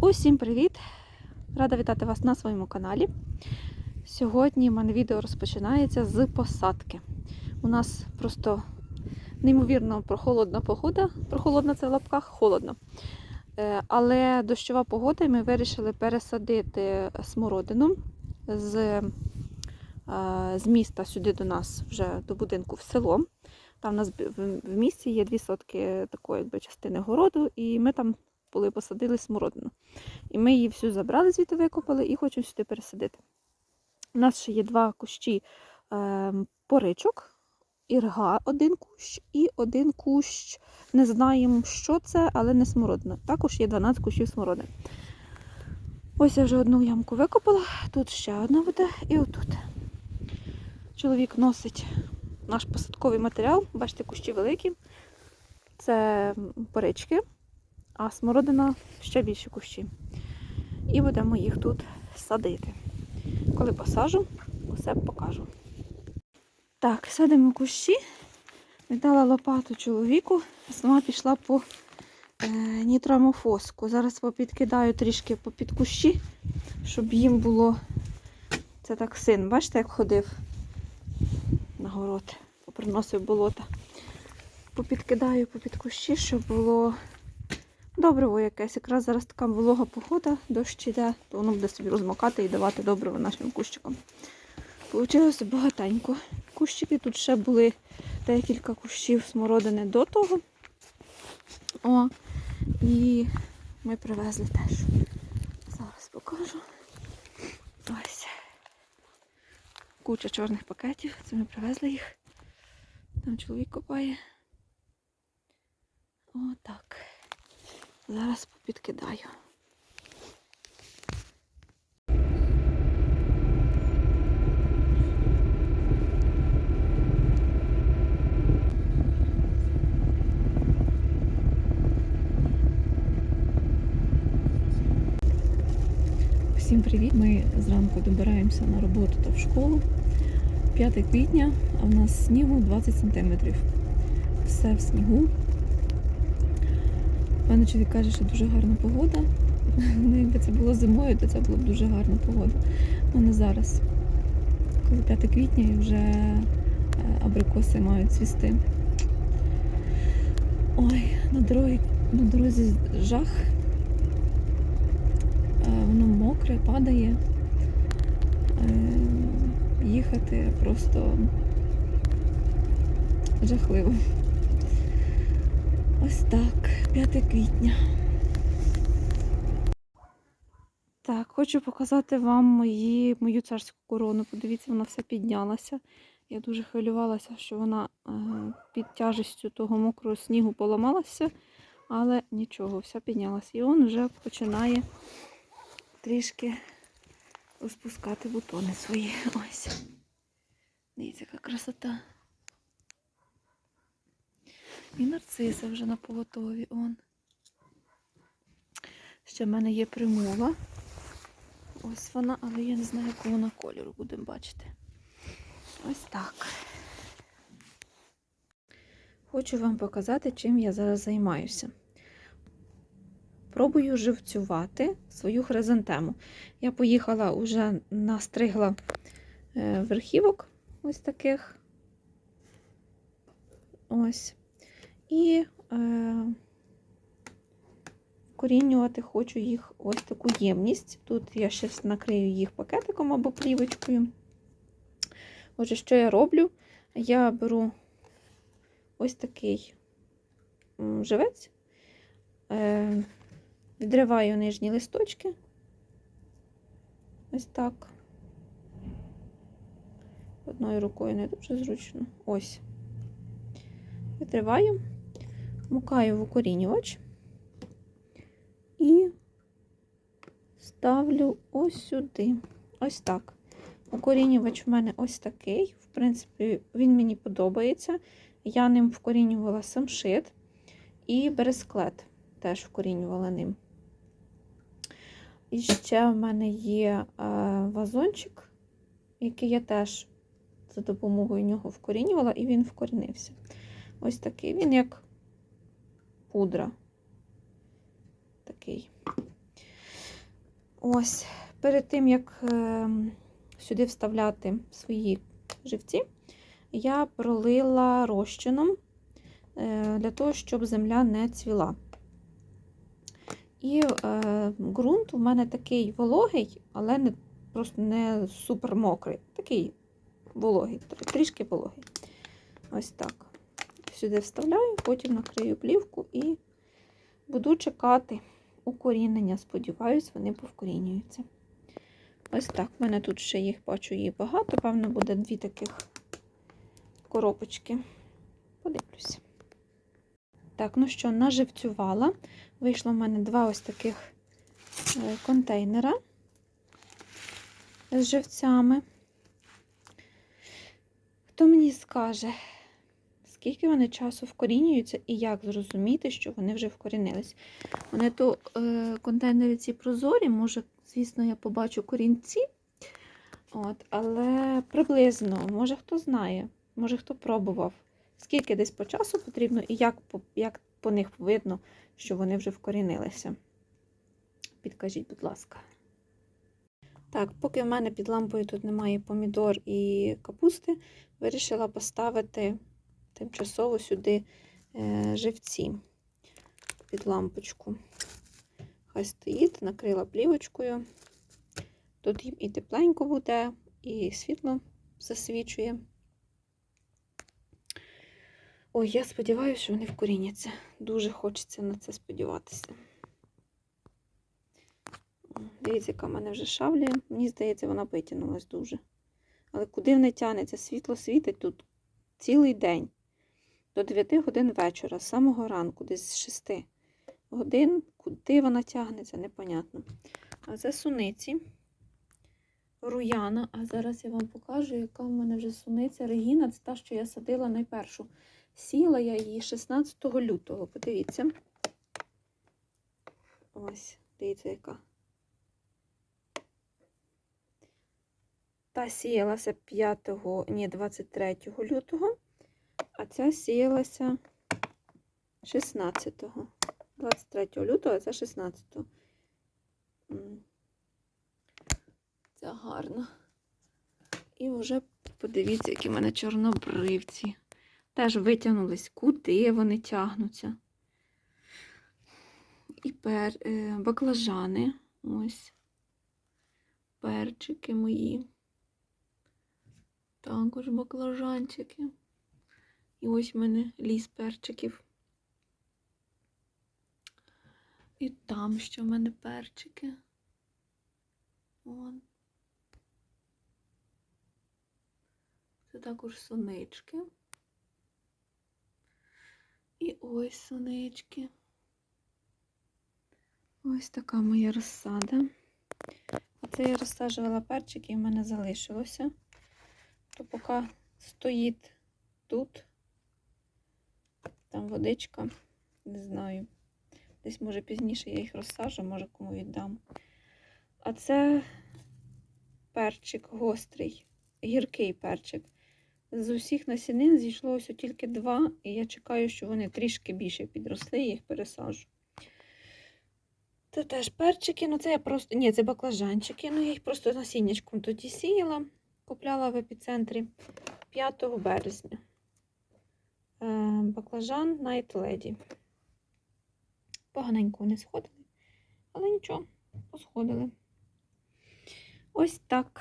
Усім привіт! Рада вітати вас на своєму каналі. Сьогодні в мене відео розпочинається з посадки. У нас просто неймовірно прохолодна погода. Прохолодна це в лапках холодно. Е, Але дощова погода, і ми вирішили пересадити смородину з, е, з міста сюди до нас, вже до будинку в село. Там у нас в місті є дві сотки такої якби, частини городу, і ми там були посадили смородину. І ми її всю забрали, звідти викопали і хочемо сюди пересадити. У нас ще є два кущі е, поричок, ірга один кущ і один кущ. Не знаємо, що це, але не смородина. Також є 12 кущів смородини. Ось я вже одну ямку викопала, тут ще одна буде і отут. Чоловік носить наш посадковий матеріал. Бачите, кущі великі. Це порички а смородина ще більші кущі. І будемо їх тут садити. Коли посажу, усе покажу. Так, садимо кущі. Віддала лопату чоловіку, сама пішла по е, нітрамофоску. Зараз попідкидаю трішки попід кущі, щоб їм було. Це так син, бачите, як ходив на город, поприносив болота. Попідкидаю попід кущі, щоб було добриво якесь. Якраз зараз така волога погода, дощ іде, то воно буде собі розмокати і давати добриво нашим кущикам. Получилося багатенько. Кущики тут ще були декілька кущів смородини до того. О, і ми привезли теж. Зараз покажу. Ось. Куча чорних пакетів. Це ми привезли їх. Там чоловік копає. Отак. Зараз попідкидаю. Всім привіт! Ми зранку добираємося на роботу та в школу. 5 квітня, а в нас снігу 20 см. Все в снігу. Пане чоловік каже, що дуже гарна погода. Ну, якби це було зимою, то це була б дуже гарна погода. Ну не зараз. Коли 5 квітня і вже е, абрикоси мають цвісти. Ой, на дорозі, на дорозі жах. Е, Воно мокре, падає. Е, Їхати просто жахливо. Ось так, 5 квітня. Так, хочу показати вам мої, мою царську корону. Подивіться, вона вся піднялася. Я дуже хвилювалася, що вона е, під тяжестю того мокрого снігу поламалася, але нічого, вся піднялася. І он вже починає трішки розпускати бутони свої. Ось. Дивіться, яка красота. І нарциси вже на поготові. Он. Ще в мене є примула. Ось вона, але я не знаю, якого вона кольору будемо бачити. Ось так. Хочу вам показати, чим я зараз займаюся. Пробую живцювати свою хризантему. Я поїхала вже настригла е, верхівок ось таких. Ось. І е, корінювати хочу їх ось таку ємність. Тут я ще накрию їх пакетиком або плівочкою. Отже, що я роблю? Я беру ось такий живець, е, відриваю нижні листочки. Ось так. Одною рукою не дуже зручно. Ось. Відриваю мукаю в укорінювач і ставлю ось сюди. Ось так. Укорінювач в мене ось такий. В принципі, він мені подобається. Я ним вкорінювала самшит і бересклет теж вкорінювала ним. І ще в мене є е, вазончик, який я теж за допомогою нього вкорінювала, і він вкорінився. Ось такий. Він як пудра. Такий. Ось, перед тим, як е, сюди вставляти свої живці, я пролила розчином е, для того, щоб земля не цвіла. І е, ґрунт у мене такий вологий, але не, просто не супер мокрий. Такий вологий, трішки вологий. Ось так. Сюди вставляю, потім накрию плівку і буду чекати укорінення. Сподіваюсь, вони повкорінюються. Ось так. У мене тут ще їх бачу їх багато. Певно, буде дві таких коробочки. Подивлюся. Так, ну що, наживцювала. Вийшло в мене два ось таких е, контейнера з живцями. Хто мені скаже, скільки вони часу вкорінюються і як зрозуміти, що вони вже вкорінились? Вони то е, контейнери ці прозорі, може, звісно, я побачу корінці. От, але приблизно, може хто знає, може хто пробував, скільки десь по часу потрібно і як як по них видно, що вони вже вкорінилися. Підкажіть, будь ласка. Так, поки в мене під лампою тут немає помідор і капусти, вирішила поставити тимчасово сюди е, живці під лампочку. Хай стоїть, накрила плівочкою. Тут їм і тепленько буде, і світло засвічує. Ой, я сподіваюся, що вони вкоріняться. Дуже хочеться на це сподіватися. Дивіться, яка в мене вже шавлія. Мені здається, вона витягнулась дуже. Але куди вона тягнеться? Світло світить тут цілий день. До 9 годин вечора, з самого ранку, десь з 6 годин. Куди вона тягнеться, непонятно. А це суниці. Руяна. А зараз я вам покажу, яка в мене вже суниця. Регіна, це та, що я садила найпершу. Сіла я її 16 лютого. Подивіться. Ось, дивіться, яка. Та сіялася 5, ні, 23 лютого, а ця сіялася 16. 23 лютого, а це 16. М. Ця гарна. І вже подивіться, які в мене чорнобривці. Теж витягнулись, куди вони тягнуться. І пер... е, баклажани. Ось. Перчики мої. Також баклажанчики. І ось в мене ліс перчиків. І там ще в мене перчики. Вон. Це також сонички. І ось сонички. Ось така моя розсада. Оце я розсаджувала перчики і в мене залишилося. То поки стоїть тут. Там водичка, не знаю. Десь, може, пізніше я їх розсаджу, може кому віддам. А це перчик гострий, гіркий перчик. З усіх насінин зійшло ось тільки два, і я чекаю, що вони трішки більше підросли, і їх пересаджу. Це теж перчики, ну це я просто. Ні, це баклажанчики. Ну, я їх просто насіннячком тоді сіяла, купляла в епіцентрі 5 березня. Е, Баклажан Night Lady. Поганенько вони сходили, але нічого, посходили. Ось так.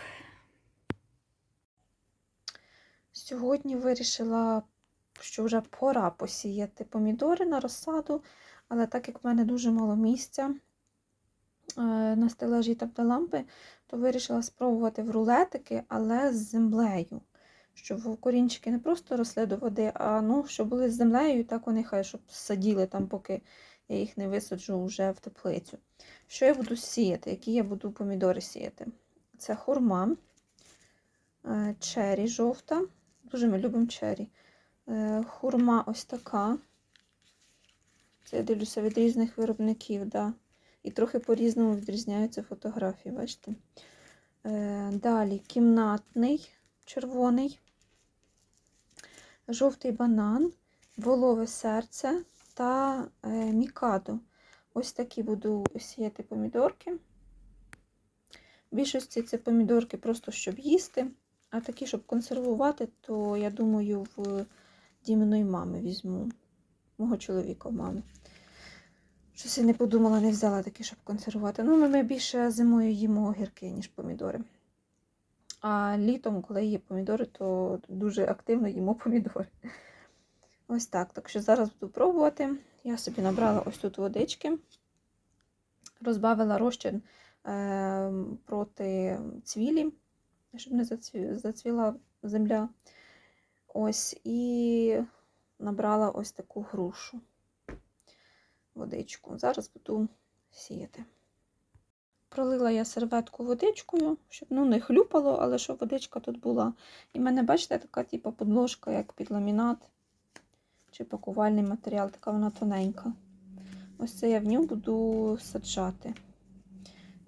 Сьогодні вирішила, що вже пора посіяти помідори на розсаду, але так як в мене дуже мало місця е, на стелажі та лампи, то вирішила спробувати в рулетики, але з землею. Щоб корінчики не просто росли до води, а ну, щоб були з землею, так вони хай щоб саділи там, поки я їх не висаджу вже в теплицю. Що я буду сіяти? Які я буду помідори сіяти? Це хурма, е, чері жовта. Дуже ми любимо чері. Е, Хурма ось така. Це я дивлюся від різних виробників, да. І трохи по-різному відрізняються фотографії, бачите? Е, Далі кімнатний червоний, жовтий банан, волове серце та е, мікадо. Ось такі буду сіяти помідорки. Більшості це помідорки просто щоб їсти, а такі, щоб консервувати, то я думаю, в Діминої мами візьму. Мого чоловіка мами. Щось я не подумала, не взяла такі, щоб консервувати. Ну, ми більше зимою їмо огірки, ніж помідори. А літом, коли є помідори, то дуже активно їмо помідори. Ось так. Так що зараз буду пробувати. Я собі набрала ось тут водички, розбавила розчин е, проти цвілі, щоб не зацвіла земля. Ось, і набрала ось таку грушу водичку. Зараз буду сіяти. Пролила я серветку водичкою, щоб ну, не хлюпало, але щоб водичка тут була. І в мене, бачите, така типу, подложка, як під ламінат чи пакувальний матеріал, така вона тоненька. Ось це я в нього буду саджати.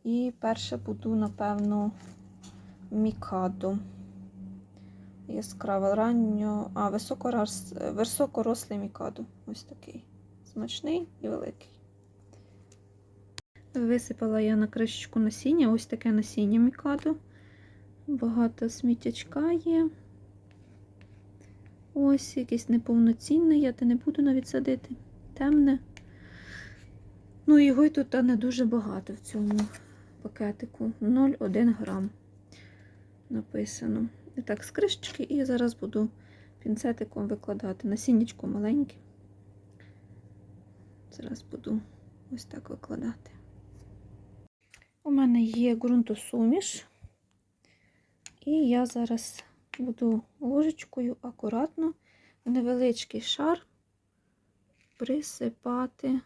І перше буду, напевно, мікадо. Яскраво ранньо, а високорос... високорослий мікадо. Ось такий. Смачний і великий. Висипала я на кришечку насіння, ось таке насіння мікадо. Багато сміттячка є. Ось якесь неповноцінне, я те не буду навіть садити. Темне. Ну, його й тут не дуже багато в цьому пакетику. 0,1 грам написано. І так, з кришечки, і зараз буду пінцетиком викладати. Насіннячко маленьке. Зараз буду ось так викладати. У мене є ґрунтосуміш, і я зараз буду ложечкою акуратно в невеличкий шар присипати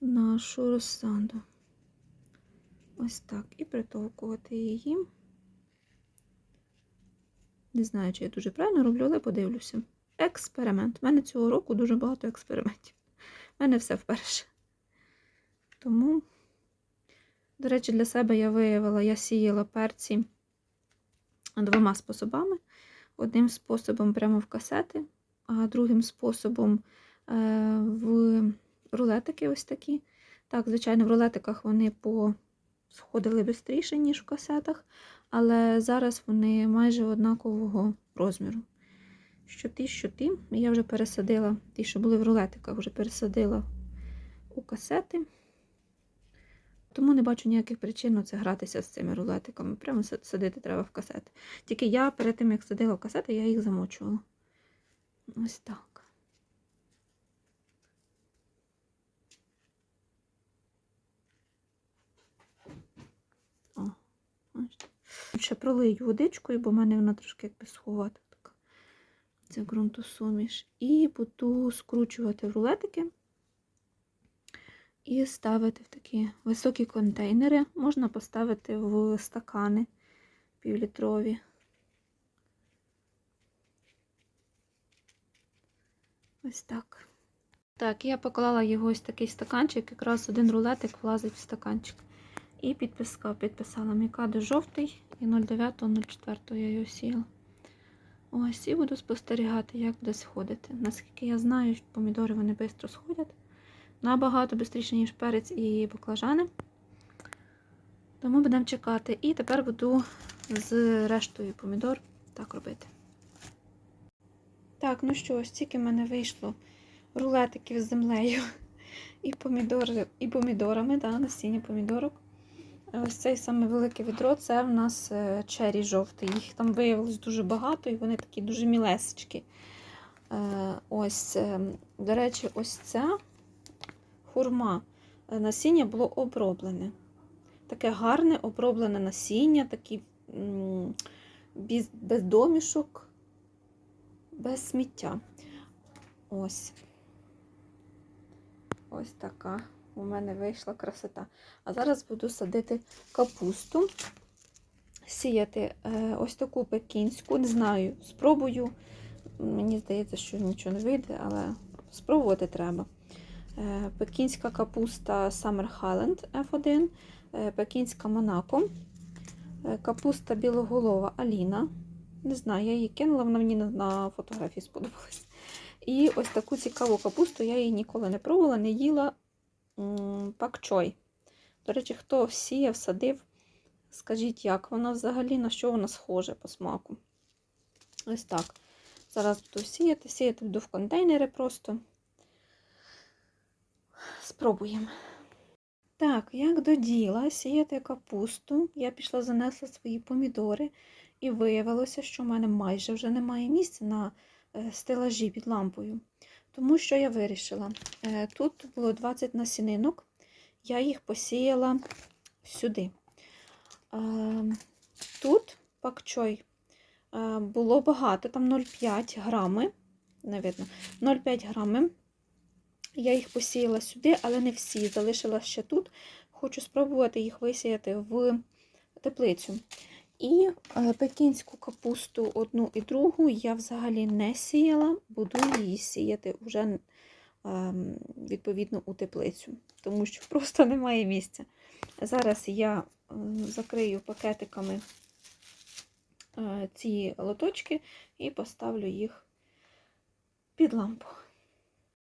нашу розсаду. Ось так. І притовкувати її. Не знаю, чи я дуже правильно роблю, але подивлюся. Експеримент. У мене цього року дуже багато експериментів. У мене все вперше. Тому, до речі, для себе я виявила, я сіяла перці двома способами. Одним способом прямо в касети, а другим способом е, в рулетики ось такі. Так, звичайно, в рулетиках вони по сходили швидше, ніж в касетах, але зараз вони майже однакового розміру. Що ті, що ті, я вже пересадила, ті, що були в рулетиках, вже пересадила у касети. Тому не бачу ніяких причин це гратися з цими рулетиками. Прямо садити треба в касети. Тільки я перед тим, як садила в касети, я їх замочувала. Ось так. О. Ще пролию водичкою, бо в мене вона трошки якби сховата така. Це ґрунтосуміш. І буду скручувати в рулетики і ставити в такі високі контейнери. Можна поставити в стакани півлітрові. Ось так. Так, я поклала його ось такий стаканчик, якраз один рулетик влазить в стаканчик. І підписка, підписала мікадо жовтий і 09.04 я його сіла. Ось, і буду спостерігати, як буде сходити. Наскільки я знаю, помідори вони швидко сходять. Набагато швидше, ніж перець і баклажани. Тому будемо чекати. І тепер буду з рештою помідор так робити. Так, ну що, ось тільки в мене вийшло рулетиків з землею і помідори, і помідорами, да, насіння помідорок. Ось цей саме велике відро це в нас чері жовтий. Їх там виявилось дуже багато, і вони такі дуже мілесечки. Ось, до речі, ось ця хурма. Насіння було оброблене. Таке гарне оброблене насіння, такі без, без домішок, без сміття. Ось. Ось така у мене вийшла красота. А зараз буду садити капусту, сіяти е, ось таку пекінську. Не знаю, спробую. Мені здається, що нічого не вийде, але спробувати треба. Е, пекінська капуста Summer Highland F1, е, пекінська Монако, е, капуста білоголова Аліна. Не знаю, я її кинула, вона мені на, фотографії сподобалась. І ось таку цікаву капусту я її ніколи не пробувала, не їла пакчой. До речі, хто сіяв, садив, Скажіть, як вона взагалі, на що вона схоже по смаку. Ось так. Зараз буду сіяти, сіяти буду в контейнери просто. Спробуємо. Так, як до діла сіяти капусту, я пішла занесла свої помідори, і виявилося, що в мене майже вже немає місця на е, стелажі під лампою. Тому що я вирішила, е, тут було 20 насінинок, я їх посіяла сюди. Е, Тут пакчой було багато, там 0,5 грами, не видно, 0,5 грами. Я їх посіяла сюди, але не всі, залишила ще тут. Хочу спробувати їх висіяти в теплицю. І е, пекінську капусту одну і другу я взагалі не сіяла, буду її сіяти вже е, відповідно у теплицю, тому що просто немає місця. Зараз я закрию пакетиками е, ці лоточки і поставлю їх під лампу.